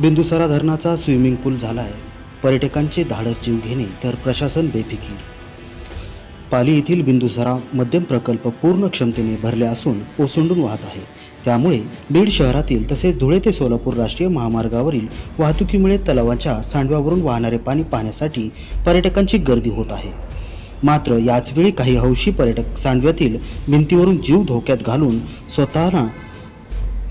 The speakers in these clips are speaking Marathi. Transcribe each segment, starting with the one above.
बिंदुसारा धरणाचा स्विमिंग पूल झाला आहे पर्यटकांचे धाडस जीव घेणे तर प्रशासन बेफिकी पाली येथील बिंदुसारा मध्यम प्रकल्प पूर्ण क्षमतेने भरले असून ओसंडून वाहत आहे. त्यामुळे बीड शहरातील तसेच धुळे ते सोलापूर राष्ट्रीय महामार्गावरील वाहतुकीमुळे तलावाच्या सांडव्यावरून वाहणारे पाणी पाहण्यासाठी पर्यटकांची गर्दी होत आहे. मात्र याचवेळी काही हौशी पर्यटक सांडव्यातील भिंतीवरून जीव धोक्यात घालून स्वतःला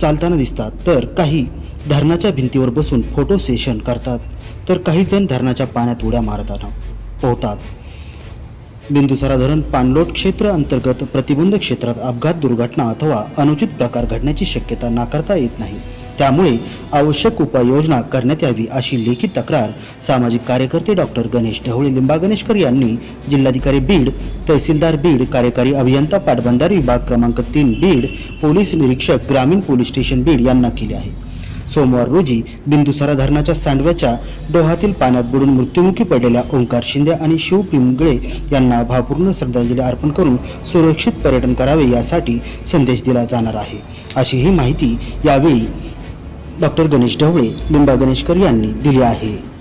चालताना दिसतात. तर काही धरणाच्या भिंतीवर बसून फोटो सेशन करतात. तर काही जण धरणाच्या पाण्यात उड्या मारताना पोहतात. बिंदुसारा धरण पाणलोट क्षेत्र अंतर्गत प्रतिबंध क्षेत्रात अपघात दुर्घटना अथवा अनुचित प्रकार घडण्याची शक्यता नाकारता येत नाही. त्यामुळे आवश्यक उपाययोजना करण्यात यावी अशी लेखी तक्रार सामाजिक कार्यकर्ते डॉक्टर गणेश ढवळे लिंबा गणेशकर यांनी जिल्हाधिकारी बीड तहसीलदार बीड कार्यकारी अभियंता पाटबंधारे विभाग क्रमांक तीन बीड पोलीस निरीक्षक ग्रामीण पोलीस स्टेशन बीड यांना केली आहे. सोमवार रोजी बिंदुसारा धरणाच्या सांडव्याच्या डोहातील पाण्यात बुडून मृत्युमुखी पडलेल्या ओंकार शिंदे आणि शिव पिंगळे यांना भावपूर्ण श्रद्धांजली अर्पण करून सुरक्षित पर्यटन करावे यासाठी संदेश दिला जाणार आहे. अशी ही माहिती यावेळी डॉक्टर गणेश ढवळे लिंबा गणेशकर यांनी दिली आहे.